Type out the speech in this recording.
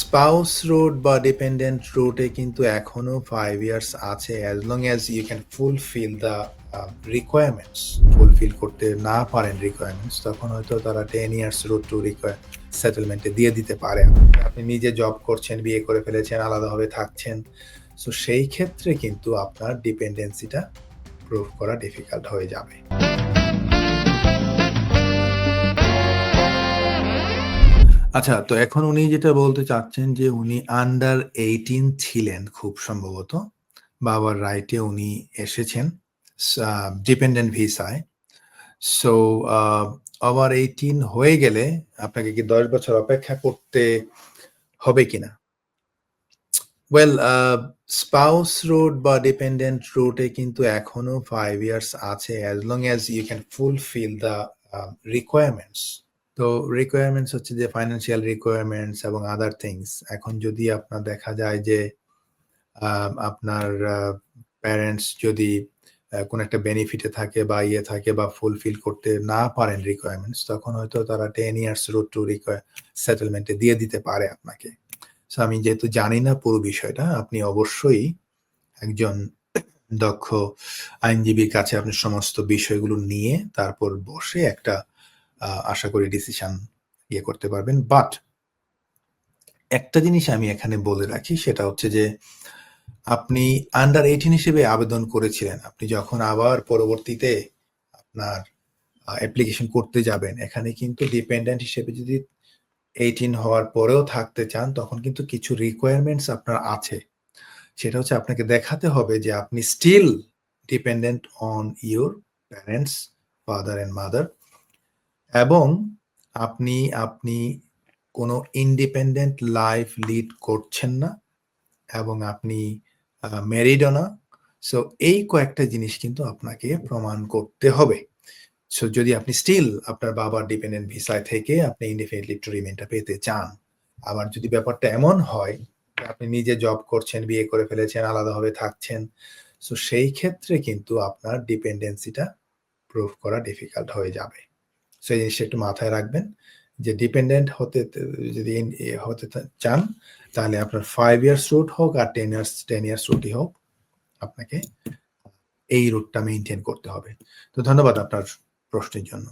Spouse route বা dependent রুটে কিন্তু এখনও ফাইভ ইয়ার্স আছে as long as you can fulfil the requirements fulfil করতে না পারেন রিকোয়ারমেন্টস তখন হয়তো তারা ten years route to require সেটেলমেন্টে দিয়ে দিতে পারে। আপনি নিজে জব করছেন, বিয়ে করে ফেলেছেন, আলাদাভাবে থাকছেন সো সেই ক্ষেত্রে কিন্তু আপনার ডিপেন্ডেন্সিটা প্রুভ করা ডিফিকাল্ট হয়ে যাবে। আচ্ছা তো এখন উনি যেটা বলতে চাচ্ছেন যে উনি আন্ডার এইটিন ছিলেন খুব সম্ভবত। বাবার রাইটে উনি এসেছেন ডিপেন্ডেন্ট ভিসায় সো ওভার এইটিন হয়ে গেলে আপনাকে কি দশ বছর অপেক্ষা করতে হবে কিনা? ওয়েল স্পাউস রুট বা ডিপেন্ডেন্ট রুটে কিন্তু এখনও ফাইভ ইয়ার্স আছে as long as you can fulfil the requirements তো রিকোয়ারমেন্টস হচ্ছে যে ফাইন্যান্সিয়াল রিকোয়ারমেন্টস এবং আদার থিংস এখন যদি আপনার দেখা যায় যে আপনার প্যারেন্টস যদি কোনো একটা বেনিফিটে থাকে বা ইয়ে থাকে বা ফুলফিল করতে না পারেন রিকোয়ারমেন্টস তখন হয়তো তারা ten years road to require সেটেলমেন্টে দিয়ে দিতে পারে আপনাকে। সো আমি যেহেতু জানি না পুরো বিষয়টা, আপনি অবশ্যই একজন দক্ষ আইনজীবীর কাছে আপনি সমস্ত বিষয়গুলো নিয়ে তারপর বসে একটা আশা করি ডিসিশন ইয়ে করতে পারবেন। বাট একটা জিনিস আমি এখানে বলে রাখি, সেটা হচ্ছে যে আপনি আন্ডার এইটিন হিসেবে আবেদন করেছিলেন। আপনি যখন আবার পরবর্তীতে আপনার অ্যাপ্লিকেশন করতে যাবেন, এখানে কিন্তু ডিপেন্ডেন্ট হিসেবে যদি এইটিন হওয়ার পরেও থাকতে চান, তখন কিন্তু কিছু রিকোয়ারমেন্টস আপনার আছে। সেটা হচ্ছে আপনাকে দেখাতে হবে যে আপনি still dependent on your parents father and mother এবং আপনি আপনি কোনো ইন্ডিপেন্ডেন্ট লাইফ লিড করছেন না এবং আপনি ম্যারিডও না সো এই কয়েকটা জিনিস কিন্তু আপনাকে প্রমাণ করতে হবে। সো যদি আপনি স্টিল আপনার বাবার ডিপেন্ডেন্ট ভিসায় থেকে আপনি ইন্ডিপেন্ডেন্ট লিভ টু রিমেনটা পেতে চান, আবার যদি ব্যাপারটা এমন হয় আপনি নিজে জব করছেন, বিয়ে করে ফেলেছেন, আলাদাভাবে থাকছেন সো সেই ক্ষেত্রে কিন্তু আপনার ডিপেন্ডেন্সিটা প্রুভ করা ডিফিকাল্ট হয়ে যাবে। সো এই জিনিসটা একটু মাথায় রাখবেন। যে ডিপেন্ডেন্ট হতে, যদি হতে চান, তাহলে আপনার ফাইভ ইয়ার্স রুট হোক আর টেন ইয়ার্স টেন ইয়ার্স রুটই হোক, আপনাকে এই রুটটা মেনটেন করতে হবে। তো ধন্যবাদ আপনার প্রশ্নের জন্য।